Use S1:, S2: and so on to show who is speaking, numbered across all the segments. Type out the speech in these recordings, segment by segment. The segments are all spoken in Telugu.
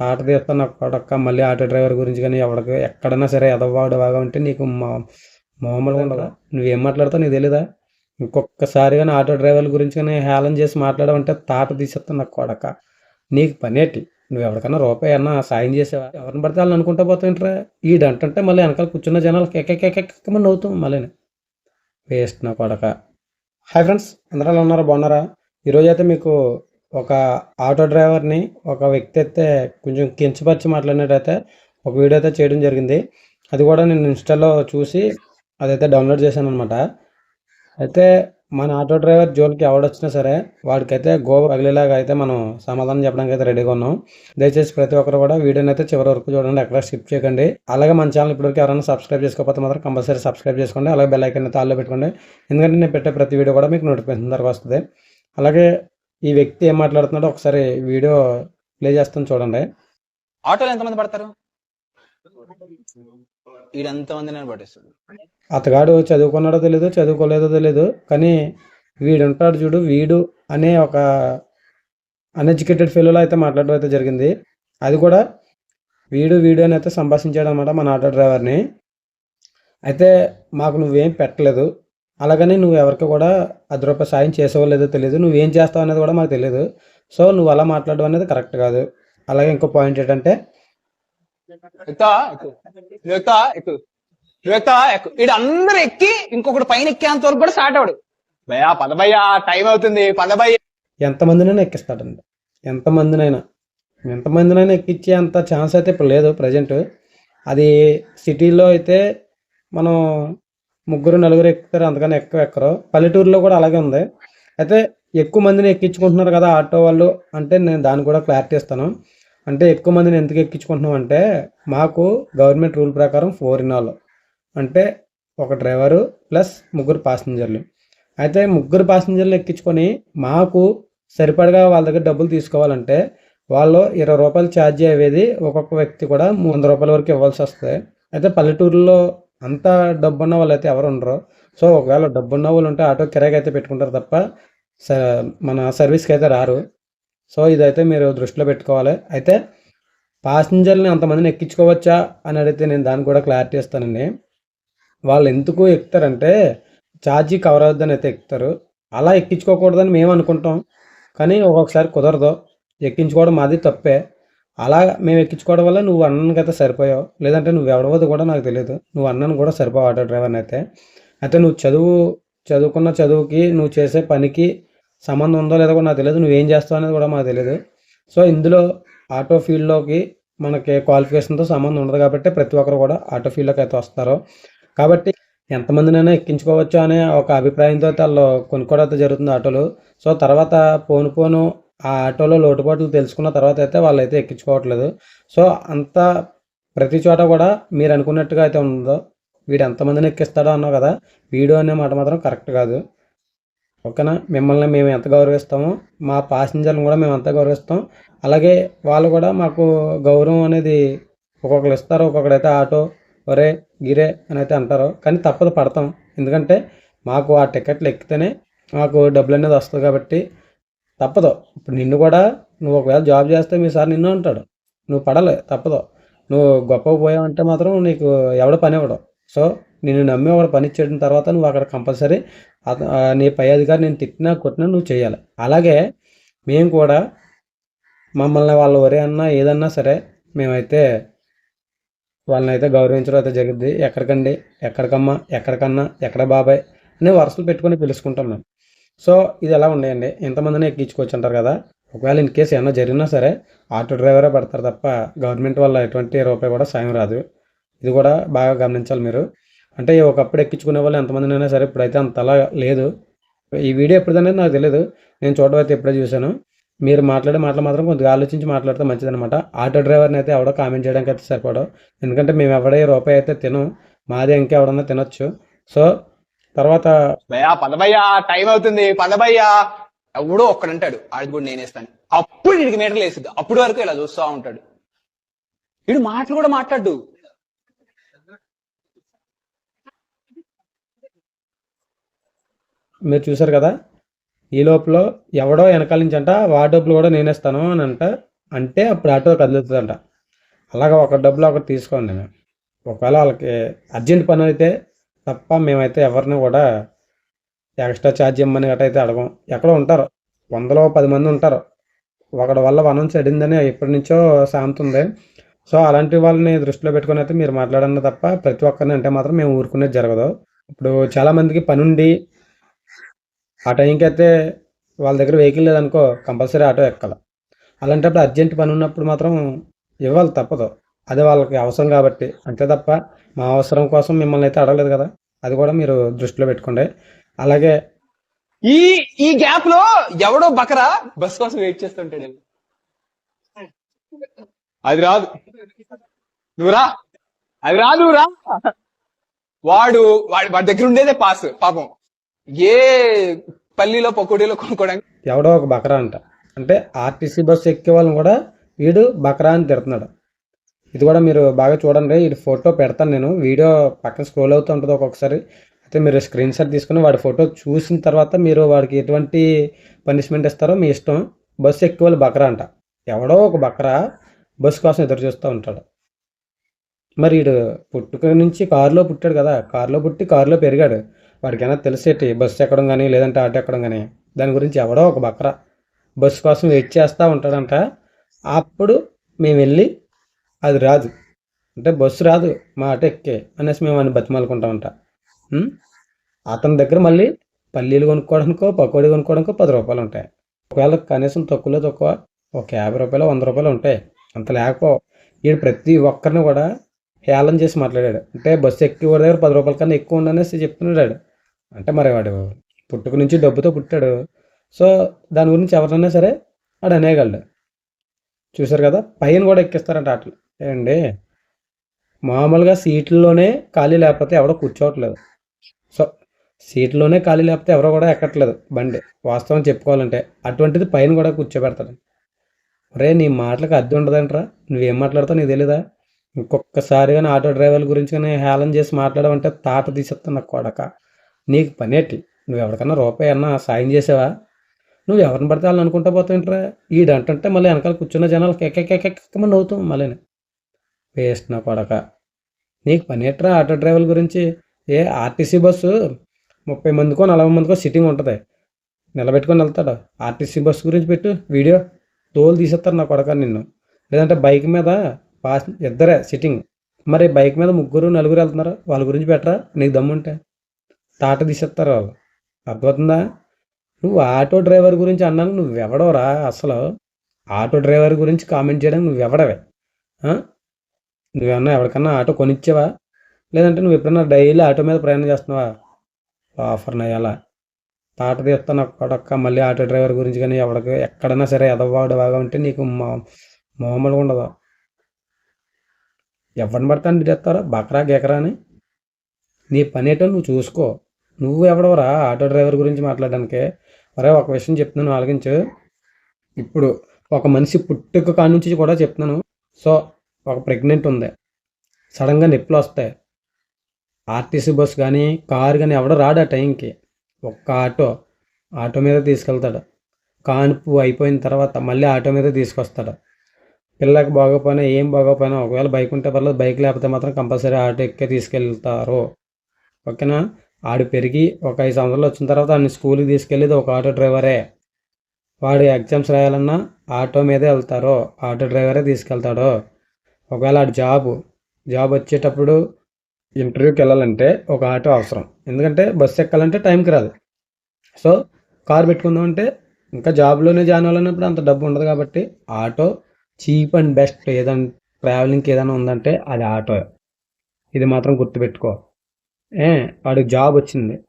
S1: తాట తీస్తాను నాకు కొడక్క మళ్ళీ ఆటో డ్రైవర్ గురించి కానీ ఎవడికి ఎక్కడైనా సరే ఎదవాడు బాగా ఉంటే నీకు మా మామూలుగా ఉండదా? నువ్వేం మాట్లాడతావు నీకు తెలీదా? ఇంకొకసారి కానీ ఆటో డ్రైవర్ల గురించి కానీ హేళన చేసి మాట్లాడమంటే తాట తీసేస్తాను నాకు కొడక నీకు పనేటి? నువ్వు ఎవరికైనా రూపాయి అన్నా సాయం చేసేవా? ఎవరిని పడితే వాళ్ళని అనుకుంటా పోతుంటారా ఈడంటే మళ్ళీ వెనకాల కూర్చున్న జనాలు ఎక్కకెక్కమని నవ్వుతాం మళ్ళీ వేస్ట్ నా కొడక హాయ్ ఫ్రెండ్స్ అందరూ ఎలా ఉన్నారా? బాగున్నారా? ఈరోజు అయితే మీకు ఒక ఆటో డ్రైవర్ని ఒక వ్యక్తి అయితే కొంచెం కించపరిచి మాట్లాడినట్టయితే ఒక వీడియో అయితే చేయడం జరిగింది. అది కూడా నేను ఇన్స్టాలో చూసి అదైతే డౌన్లోడ్ చేశాను అనమాట అయితే మన ఆటో డ్రైవర్ జోలికి ఎవడొచ్చినా సరే వాడికైతే గో పగిలేలాగా అయితే మనం సమాధానం చెప్పడానికి అయితే రెడీగా ఉన్నాం. దయచేసి ప్రతి ఒక్కరు కూడా వీడియోని అయితే చివరి వరకు చూడండి అక్కడ స్కిప్ చేయకండి. అలాగే మన ఛానల్ ఇప్పటివరకు ఎవరైనా సబ్స్క్రైబ్ చేసుకోకపోతే మాత్రం కంపల్సరీ సబ్స్క్రైబ్ చేసుకోండి. అలాగే బెల్ ఐకన్ అయితే ఆల్లో పెట్టుకోండి. ఎందుకంటే నేను పెట్టే ప్రతి వీడియో కూడా మీకు నోటిఫికేషన్ ద్వారా వస్తుంది. అలాగే ఈ వ్యక్తి ఏం మాట్లాడుతున్నాడో ఒకసారి వీడియో ప్లే చేస్తాను చూడండి.
S2: ఆటోలో ఎంతమంది పడతారు? నేను పట్టేస్తాడు?
S1: అతగాడు చదువుకున్నాడో తెలీదు చదువుకోలేదో తెలీదు కానీ వీడు ఉంటాడు చూడు వీడు అనే ఒక అన్ఎడ్యుకేటెడ్ ఫెలోలో అయితే మాట్లాడడం అయితే జరిగింది. అది కూడా వీడు వీడు అని అయితే సంభాషించాడు అనమాట మన ఆటో డ్రైవర్ని. అయితే మాకు నువ్వేం పెట్టలేదు. అలాగని నువ్వు ఎవరికి కూడా అది రూపాయి సాయం చేసావో లేదో తెలియదు. నువ్వేం చేస్తావు అనేది కూడా మాకు తెలియదు. సో నువ్వు అలా మాట్లాడడం అనేది కరెక్ట్ కాదు. అలాగే ఇంకో పాయింట్ ఏంటంటే
S2: అందరూ ఎక్కి ఇంకొకటి పైన ఎక్కేంత వరకు కూడా స్టార్ట్ అవడు భయ్యా పద భయ్యా టైం అవుతుంది. పద భయ్య
S1: ఎంతమందినైనా ఎక్కిస్తాడండి ఎంతమందినైనా. ఎంతమందినైనా ఎక్కించే అంత ఛాన్స్ అయితే ఇప్పుడు లేదు ప్రజెంట్. అది సిటీలో అయితే మనం ముగ్గురు నలుగురు ఎక్కుతారు అందుకని ఎక్కువ ఎక్కరు. పల్లెటూరులో కూడా అలాగే ఉంది. అయితే ఎక్కువ మందిని ఎక్కించుకుంటున్నారు కదా ఆటో వాళ్ళు అంటే నేను దాన్ని కూడా క్లారిటీ ఇస్తాను. అంటే ఎక్కువ మందిని ఎందుకు ఎక్కించుకుంటున్నాం అంటే మాకు గవర్నమెంట్ రూల్ ప్రకారం ఫోర్ ఇన్ ఆల్ అంటే ఒక డ్రైవరు ప్లస్ ముగ్గురు ప్యాసింజర్లు అయితే ముగ్గురు ప్యాసింజర్లు ఎక్కించుకొని మాకు సరిపడగా వాళ్ళ దగ్గర డబ్బులు తీసుకోవాలంటే వాళ్ళు ఇరవై రూపాయలు ఛార్జ్ అయ్యేది ఒక్కొక్క వ్యక్తి కూడా వంద రూపాయల వరకు ఇవ్వాల్సి వస్తుంది. అయితే పల్లెటూరులో అంత డబ్బున్న వాళ్ళు అయితే ఎవరు ఉండరు. సో ఒకవేళ డబ్బున్న వాళ్ళు ఉంటే ఆటో కిరాయికి అయితే పెట్టుకుంటారు తప్ప స మన సర్వీస్కి అయితే రారు. సో ఇదైతే మీరు దృష్టిలో పెట్టుకోవాలి. అయితే ప్యాసింజర్ని అంతమందిని ఎక్కించుకోవచ్చా అని అడిగితే నేను దానికి కూడా క్లారిటీ ఇస్తానండి. వాళ్ళు ఎందుకు ఎక్కుతారంటే ఛార్జీ కవర్ అవుద్దని అయితే ఎక్కుతారు. అలా ఎక్కించుకోకూడదని మేము అనుకుంటాం. కానీ ఒక్కొక్కసారి కుదరదు. ఎక్కించుకోవడం మాది తప్పే. అలా మేము ఎక్కించుకోవడం వల్ల నువ్వు అన్నకైతే సరిపోయావు. లేదంటే నువ్వు ఎవడవద్దు కూడా నాకు తెలియదు. నువ్వు అన్నను కూడా సరిపోవు ఆటో డ్రైవర్ని అయితే. అయితే నువ్వు చదువు చదువుకున్న చదువుకి నువ్వు చేసే పనికి సంబంధం ఉందో లేదో కూడా నాకు తెలియదు. నువ్వేం చేస్తావు అనేది కూడా మాకు తెలియదు. సో ఇందులో ఆటో ఫీల్డ్లోకి మనకి క్వాలిఫికేషన్తో సంబంధం ఉండదు కాబట్టి ప్రతి ఒక్కరు కూడా ఆటో ఫీల్డ్లోకి అయితే వస్తారు. కాబట్టి ఎంతమందినైనా ఎక్కించుకోవచ్చు అనే ఒక అభిప్రాయంతో వాళ్ళు కొనుక్కోవడం అయితే జరుగుతుంది ఆటోలు. సో తర్వాత పోను పోను ఆ ఆటోలో లోటుపాట్లు తెలుసుకున్న తర్వాత అయితే వాళ్ళు అయితే ఎక్కించుకోవట్లేదు. సో అంత ప్రతి చోట కూడా మీరు అనుకున్నట్టుగా అయితే ఉందో వీడు ఎంతమందిని ఎక్కిస్తాడో అన్నావు కదా వీడు అనే మాట మాత్రం కరెక్ట్ కాదు. ఓకేనా? మిమ్మల్ని మేము ఎంత గౌరవిస్తామో మా ప్యాసింజర్లను కూడా మేము అంత గౌరవిస్తాం అలాగే వాళ్ళు కూడా మాకు గౌరవం అనేది ఒక్కొక్కరు ఇస్తారు ఒక్కొక్కడైతే ఆటో ఒరే గిరే అని అయితే అంటారు. కానీ తప్పదు పడతాం. ఎందుకంటే మాకు ఆ టికెట్లు ఎక్కితేనే మాకు డబ్బులు అనేది వస్తుంది కాబట్టి తప్పదు. ఇప్పుడు నిన్ను కూడా నువ్వు ఒకవేళ జాబ్ చేస్తే మీ సార్ నిన్ను అంటాడు. నువ్వు పడలే తప్పదు. నువ్వు గొప్పగా పోయావంటే మాత్రం నీకు ఎవడ పని ఇవ్వడం. సో నిన్ను నమ్మి ఒకడు పని ఇచ్చేసిన తర్వాత నువ్వు అక్కడ కంపల్సరీ నీ పై అధికారి నేను తిట్టినా కొట్టినా నువ్వు చేయాలి. అలాగే మేము కూడా మమ్మల్ని వాళ్ళు ఒరే అన్నా ఏదన్నా సరే మేమైతే వాళ్ళని అయితే గౌరవించడం అయితే జరిగింది ఎక్కడికండి? ఎక్కడికమ్మా? ఎక్కడికన్నా? ఎక్కడ బాబాయ్? అనే వరుసలు పెట్టుకొని పిలుచుకుంటాం మేము. సో ఇది ఎలా ఉన్నాయండి? ఎంతమందిని ఎక్కించుకోవచ్చు అంటారు కదా? ఒకవేళ ఇన్ కేసు ఏమన్నా జరిగినా సరే ఆటో డ్రైవరే పడతారు తప్ప గవర్నమెంట్ వల్ల ఎటువంటి రూపాయి కూడా సాయం రాదు. ఇది కూడా బాగా గమనించాలి మీరు. అంటే ఒకప్పుడు ఎక్కించుకునే వాళ్ళు ఎంతమందినైనా సరే ఇప్పుడైతే అంతలా లేదు. ఈ వీడియో ఎప్పుడుదనేది నాకు తెలియదు నేను చూడటం అయితే ఎప్పుడే చూశాను. మీరు మాట్లాడే మాటలు మాత్రం కొద్దిగా ఆలోచించి మాట్లాడితే మంచిదనమాట ఆటో డ్రైవర్ని అయితే ఎవడో కామెంట్ చేయడానికి అయితే సరిపడవు. ఎందుకంటే మేము ఎవడే రూపాయి అయితే తినం మాదే ఇంకెవడన్నా తినొచ్చు. సో తర్వాత
S2: టైం అవుతుంది పద భయ్యా ఎవడో ఒక్కడంటాడు ఆడికి కూడా నేనేస్తాను అప్పుడు వీడికి మీటర్లు వేసిద్ది అప్పుడు వరకు ఇలా చూస్తూ ఉంటాడు. వీడు మాటలు కూడా మాట్లాడు
S1: మీరు చూసారు కదా? ఈ లోపల ఎవడో వెనకాల నుంచి అంట వాడి డబ్బులు కూడా నేనేస్తాను అని అంట. అంటే అప్పుడు ఆటో కదులుతుందంట. అలాగ ఒక డబ్బులు ఒకటి తీసుకోండి. మేము ఒకవేళ వాళ్ళకి అర్జెంట్ పని అయితే తప్ప మేమైతే ఎవరిని కూడా ఎక్స్ట్రా ఛార్జ్ ఇవ్వమని గట్ట అయితే అడగం. ఎక్కడో ఉంటారు. వందలో పది మంది ఉంటారు. ఒకడి వల్ల వనం చెడిందని ఎప్పటి నుంచో సాగుతుంది ఉంది. సో అలాంటి వాళ్ళని దృష్టిలో పెట్టుకొని అయితే మీరు మాట్లాడండి తప్ప ప్రతి ఒక్కరిని అంటే మాత్రం మేము ఊరుకునేది జరగదు. ఇప్పుడు చాలామందికి పని ఉండి ఆ టైంకి అయితే వాళ్ళ దగ్గర వెహికల్ లేదనుకో కంపల్సరీ ఆటో ఎక్కాలి. అలాంటప్పుడు అర్జెంట్ పని ఉన్నప్పుడు మాత్రం ఇవ్వాలి తప్పదు. అది వాళ్ళకి అవసరం కాబట్టి. అంతే తప్ప మా అవసరం కోసం మిమ్మల్ని అయితే అడగలేదు కదా. అది కూడా మీరు దృష్టిలో పెట్టుకోండి. అలాగే
S2: ఈ ఈ గ్యాప్లో ఎవడో బకరా బస్ కోసం వెయిట్ చేస్తుంటాడు అది రాదు. నువ్వు రా. అది రాదు రా. వాడు వాడి వాడి దగ్గర ఉండేదే పాస్ పాపం. ఏ పల్లిలో పకోడీలో కొనుక్కోవడానికి?
S1: ఎవడో ఒక బకరా అంట. అంటే ఆర్టీసీ బస్సు ఎక్కే వాళ్ళని కూడా వీడు బకరా అని తిడుతున్నాడు. ఇది కూడా మీరు బాగా చూడండి. ఇది ఫోటో పెడతాను నేను. వీడియో పక్కన స్క్రోల్ అవుతూ ఉంటుంది ఒక్కొక్కసారి. అయితే మీరు స్క్రీన్ షాట్ తీసుకుని వాడి ఫోటో చూసిన తర్వాత మీరు వాడికి ఎటువంటి పనిష్మెంట్ ఇస్తారో మీ ఇష్టం. బస్సు ఎక్కువ వాళ్ళు బకరా అంట. ఎవడో ఒక బకరా బస్సు కోసం ఎదురు చూస్తూ ఉంటాడు. మరి వీడు పుట్టుక నుంచి కారులో పుట్టాడు కదా. కారులో పుట్టి కారులో పెరిగాడు. వాడికైనా తెలిసేటి బస్సు ఎక్కడం కానీ లేదంటే ఆటో ఎక్కడం కానీ దాని గురించి ఎవడో ఒక బకరా బస్సు కోసం వెయిట్ చేస్తూ ఉంటాడంట. అప్పుడు మేము వెళ్ళి అది రాదు. అంటే బస్సు రాదు మా ఆట ఎక్కే అనేసి మేము అని బతిమాలుకుంటామంట ఉం? అతని దగ్గర మళ్ళీ పల్లీలు కొనుక్కోవడానికో పకోడీ కొనుక్కోవడానికో పది రూపాయలు ఉంటాయి. ఒకవేళ కనీసం తక్కువలో తక్కువ ఒక యాభై రూపాయలు వంద రూపాయలు ఉంటాయి. అంత లేకపో వీడు ప్రతి ఒక్కరిని కూడా హేళన చేసి మాట్లాడాడు. అంటే బస్సు ఎక్కి వాడి దగ్గర పది రూపాయల కన్నా ఎక్కువ ఉండనేసి చెప్తున్నాడు. అంటే మరి వాడు పుట్టుక నుంచి డబ్బుతో పుట్టాడు. సో దాని గురించి ఎవరైనా సరే వాడు అనేయగలడు. చూసారు కదా? పైన కూడా ఎక్కిస్తారంట అట్లా ఏమండి? మామూలుగా సీట్లలోనే ఖాళీ లేకపోతే ఎవడో కూర్చోవట్లేదు. సో సీట్లోనే ఖాళీ లేకపోతే ఎవరో కూడా ఎక్కట్లేదు బండి. వాస్తవం చెప్పుకోవాలంటే అటువంటిది పైన కూడా కూర్చోబెడతాడు. రే నీ మాటలకు అద్దె ఉండదంటరా. నువ్వేం మాట్లాడతావు నీకు తెలీదా? ఇంకొకసారి కానీ ఆటో డ్రైవర్ల గురించి కానీ హేళన చేసి మాట్లాడమంటే తాట తీసేస్తా నా కొడక. నీకు పనేటి నువ్వు ఎవరికన్నా రూపాయి అన్నా సాయం చేసావా? నువ్వు ఎవరిని పడితే వాళ్ళని అనుకుంటా పోతుంటరా ఈడంటే మళ్ళీ వెనకాల కూర్చున్న జనాలు కెక్కెక్కెక్కమని నవ్వుతాం మళ్ళీ వేస్ట్ నా కొడక నీకు పనేట్రా ఆటో డ్రైవర్ గురించి? ఏ ఆర్టీసీ బస్సు ముప్పై మందికో నలభై మందికో సిట్టింగ్ ఉంటుంది. నిలబెట్టుకొని వెళ్తాడు. ఆర్టీసీ బస్సు గురించి పెట్టు వీడియో. తోలు తీసేస్తారు నా కొడక నిన్ను. లేదంటే బైక్ మీద పాస్ ఇద్దరే సిట్టింగ్. మరి బైక్ మీద ముగ్గురు నలుగురు వెళ్తున్నారు. వాళ్ళ గురించి పెట్టరా? నీకు దమ్ముంటే. తాట తీసేస్తారు వాళ్ళు. అర్థమవుతుందా? నువ్వు ఆటో డ్రైవర్ గురించి అన్నాను నువ్వెవడోరా అసలు? ఆటో డ్రైవర్ గురించి కామెంట్ చేయడానికి నువ్వెవడవే ఆ? నువ్వేమన్నా ఎవరికన్నా ఆటో కొనిచ్చావా? లేదంటే నువ్వు ఎప్పుడన్నా డైలీ ఆటో మీద ప్రయాణం చేస్తున్నావా? ఆఫర్ నయ్యాలా? తాట తీస్తాను ఒక్కడొక్క మళ్ళీ ఆటో డ్రైవర్ గురించి కానీ ఎవడికి ఎక్కడైనా సరే ఎదవాడు బాగా ఉంటే నీకు మా మామూలుగా ఉండదు. ఎవరిని పడితే అని తెస్తారా బకరా గెకరా అని. నీ పని ఏంటో నువ్వు చూసుకో. నువ్వు ఎవడవరా ఆటో డ్రైవర్ గురించి మాట్లాడడానికి? మరే ఒక విషయం చెప్తున్నాను ఆలగించు ఇప్పుడు ఒక మనిషి పుట్టుక కాడ నుంచి కూడా చెప్తున్నాను. సో ఒక ప్రెగ్నెంట్ ఉంది. సడన్గా నొప్పులు వస్తాయి. ఆర్టీసీ బస్ కానీ కారు కానీ ఎవడో రాడు ఆ టైంకి. ఒక్క ఆటో ఆటో మీద తీసుకెళ్తాడు. కాన్పు అయిపోయిన తర్వాత మళ్ళీ ఆటో మీద తీసుకొస్తాడు. పిల్లకి బాగోపోయినా ఏం బాగోపోయినా ఒకవేళ బైక్ ఉంటే పర్లేదు. బైక్ లేకపోతే మాత్రం కంపల్సరీ ఆటో ఎక్కే తీసుకెళ్తారు. ఓకేనా? ఆడు పెరిగి ఒక ఐదు సంవత్సరాలు వచ్చిన తర్వాత ఆయన స్కూల్కి తీసుకెళ్ళేది ఒక ఆటో డ్రైవరే. వాడు ఎగ్జామ్స్ రాయాలన్నా ఆటో మీదే వెళ్తారో ఆటో డ్రైవరే తీసుకెళ్తాడు. ఒకవేళ ఆడు జాబ్ జాబ్ వచ్చేటప్పుడు ఇంటర్వ్యూకి వెళ్ళాలంటే ఒక ఆటో అవసరం. ఎందుకంటే బస్సు ఎక్కాలంటే టైంకి రాదు. సో కార్ పెట్టుకుందామంటే ఇంకా జాబ్లోనే జాయిన్ అవ్వాలన్నప్పుడు అంత డబ్బు ఉండదు కాబట్టి ఆటో చీప్ అండ్ బెస్ట్ ఏదైనా ట్రావెలింగ్కి ఏదైనా ఉందంటే అది ఆటో ఇది మాత్రం గుర్తుపెట్టుకో. వాడికి జాబ్ వచ్చింది.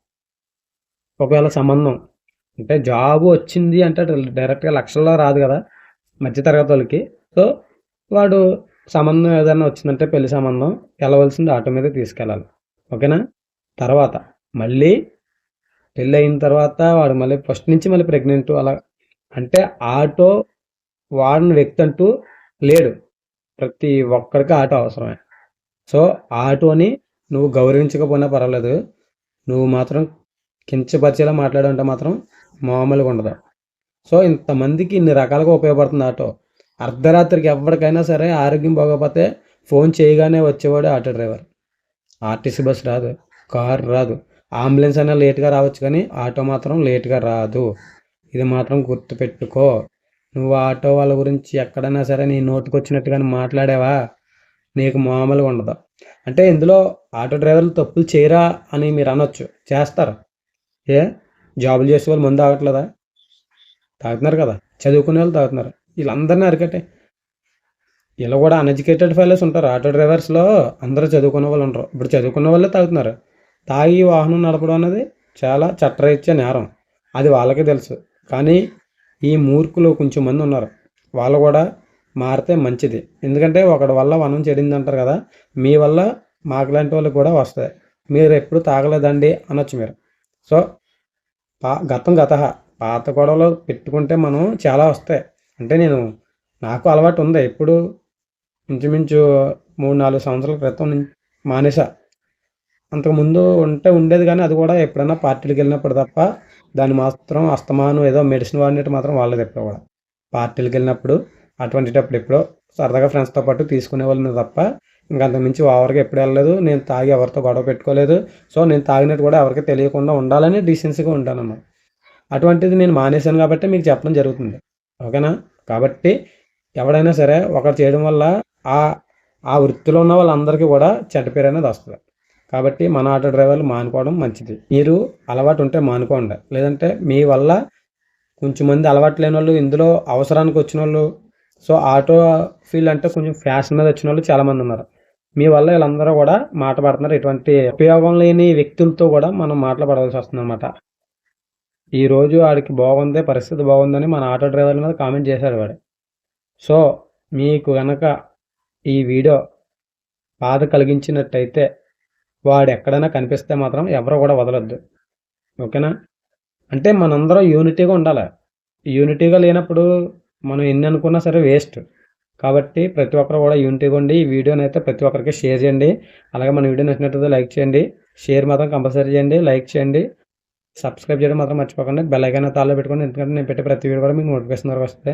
S1: ఒకవేళ సంబంధం అంటే జాబ్ వచ్చింది అంటే డైరెక్ట్గా లక్షల్లో రాదు కదా మధ్యతరగతి వాళ్ళకి సో వాడు సంబంధం ఏదైనా వచ్చిందంటే పెళ్ళి సంబంధం వెళ్ళవలసింది ఆటో మీద తీసుకెళ్ళాలి. ఓకేనా? తర్వాత మళ్ళీ పెళ్ళి అయిన తర్వాత వాడు మళ్ళీ ఫస్ట్ నుంచి మళ్ళీ ప్రెగ్నెంట్ అలా అంటే ఆటో వాడిన వ్యక్తి అంటూ లేడు. ప్రతి ఒక్కరికి ఆటో అవసరమే. సో ఆటోని నువ్వు గౌరవించకపోయినా పర్వాలేదు. నువ్వు మాత్రం కించపరిచేలా మాట్లాడంటే మాత్రం మామూలుగా ఉండదు. సో ఇంతమందికి ఇన్ని రకాలుగా ఉపయోగపడుతుంది ఆటో. అర్ధరాత్రికి ఎవరికైనా సరే ఆరోగ్యం బాగోకపోతే ఫోన్ చేయగానే వచ్చేవాడు ఆటో డ్రైవర్. ఆర్టీసీ బస్ రాదు కార్ రాదు. అంబులెన్స్ అయినా లేట్గా రావచ్చు కానీ ఆటో మాత్రం లేట్గా రాదు. ఇది మాత్రం గుర్తుపెట్టుకో. నువ్వు ఆటో వాళ్ళ గురించి ఎక్కడైనా సరే నీ నోటికి వచ్చినట్టుగానే మాట్లాడావా? నీకు మామూలుగా ఉండదు. అంటే ఇందులో ఆటో డ్రైవర్లు తప్పులు చేయరా అని మీరు అనొచ్చు. చేస్తారు. ఏ? జాబులు చేసే వాళ్ళు ముందు తాగట్లేదా? తాగుతున్నారు కదా. చదువుకునే వాళ్ళు తాగుతున్నారు. వీళ్ళందరినీ అరికట్టే. వీళ్ళు కూడా అన్ఎడ్యుకేటెడ్ ఫెలోస్ ఉంటారు. ఆటో డ్రైవర్స్లో అందరూ చదువుకున్న వాళ్ళు ఉంటారు ఇప్పుడు చదువుకున్న వాళ్ళే తాగుతున్నారు. తాగి వాహనం నడపడం అనేది చాలా చట్టరీత్యా నేరం. అది వాళ్ళకే తెలుసు. కానీ ఈ మూర్ఖులు కొంచెం మంది ఉన్నారు. వాళ్ళు కూడా మారితే మంచిది. ఎందుకంటే ఒకటి వల్ల వనం చెడింది అంటారు కదా మీ వల్ల మాకు లాంటి వాళ్ళకి కూడా వస్తాయి. మీరు ఎప్పుడు తాగలేదండి అనొచ్చు మీరు. సో పా గతం గత. పాత గొడవలు పెట్టుకుంటే మనం చాలా వస్తాయి. అంటే నేను నాకు అలవాటు ఉంది. ఎప్పుడు ఇంచుమించు మూడు నాలుగు సంవత్సరాల క్రితం నుంచి మానేసా. అంతకుముందు ఉంటే ఉండేది కానీ అది కూడా ఎప్పుడైనా పార్టీలకు వెళ్ళినప్పుడు తప్ప దాన్ని మాత్రం అస్తమానం ఏదో మెడిసిన్ వాడినట్టు మాత్రం వాళ్ళది ఎప్పుడు కూడా. పార్టీలకు వెళ్ళినప్పుడు అటువంటిటప్పుడు ఎప్పుడో సరదాగా ఫ్రెండ్స్తో పాటు తీసుకునే వాళ్ళని తప్ప ఇంకంత అంతకుమించి ఓవర్గా ఎప్పుడు వెళ్ళలేదు. నేను తాగి ఎవరితో గొడవ పెట్టుకోలేదు. సో నేను తాగినట్టు కూడా ఎవరికి తెలియకుండా ఉండాలని డీసెన్సీగా ఉంటానమ్మా అటువంటిది నేను మానేశాను కాబట్టి మీకు చెప్పడం జరుగుతుంది. ఓకేనా? కాబట్టి ఎవడైనా సరే ఒకరు చేయడం వల్ల ఆ ఆ వృత్తిలో ఉన్న వాళ్ళందరికీ కూడా చెడ్డ పేరు అనేది వస్తుంది. కాబట్టి మన ఆటో డ్రైవర్లు మానుకోవడం మంచిది. మీరు అలవాటు ఉంటే మానుకోండి. లేదంటే మీ వల్ల కొంచెం మంది అలవాటు లేని వాళ్ళు ఇందులో అవసరానికి వచ్చిన వాళ్ళు సో ఆటో ఫీల్డ్ అంటే కొంచెం ఫ్యాషన్ మీద వచ్చిన వాళ్ళు చాలామంది ఉన్నారు. మీ వల్ల వీళ్ళందరూ కూడా మాట పడుతున్నారు. ఎటువంటి ఉపయోగం లేని వ్యక్తులతో కూడా మనం మాట్లాడవలసి వస్తుంది అనమాట ఈ రోజు వాడికి బాగుంది పరిస్థితి బాగుందని మన ఆటో డ్రైవర్ల మీద కామెంట్ చేశాడు వాడు. సో మీకు కనుక ఈ వీడియో బాధ కలిగించినట్టయితే వాడు ఎక్కడైనా కనిపిస్తే మాత్రం ఎవరు కూడా వదలొద్దు. ఓకేనా? అంటే మనందరం యూనిటీగా ఉండాలి. యూనిటీగా లేనప్పుడు మనం ఎన్ని అనుకున్నా సరే వేస్ట్. కాబట్టి ప్రతి ఒక్కరు కూడా యూనిటీగా ఉండి ఈ వీడియోని అయితే ప్రతి ఒక్కరికి షేర్ చేయండి. అలాగే మన వీడియో నచ్చినట్లయితే లైక్ చేయండి. షేర్ మాత్రం కంపల్సరీ చేయండి. లైక్ చేయండి. సబ్స్క్రైబ్ చేయడం మాత్రం మర్చిపోకండి. బెల్ ఐకాన్ తాళలో పెట్టుకోండి. ఎందుకంటే నేను పెట్టే ప్రతి వీడియో కూడా మీకు నోటిఫికేషన్ ద్వారా వస్తే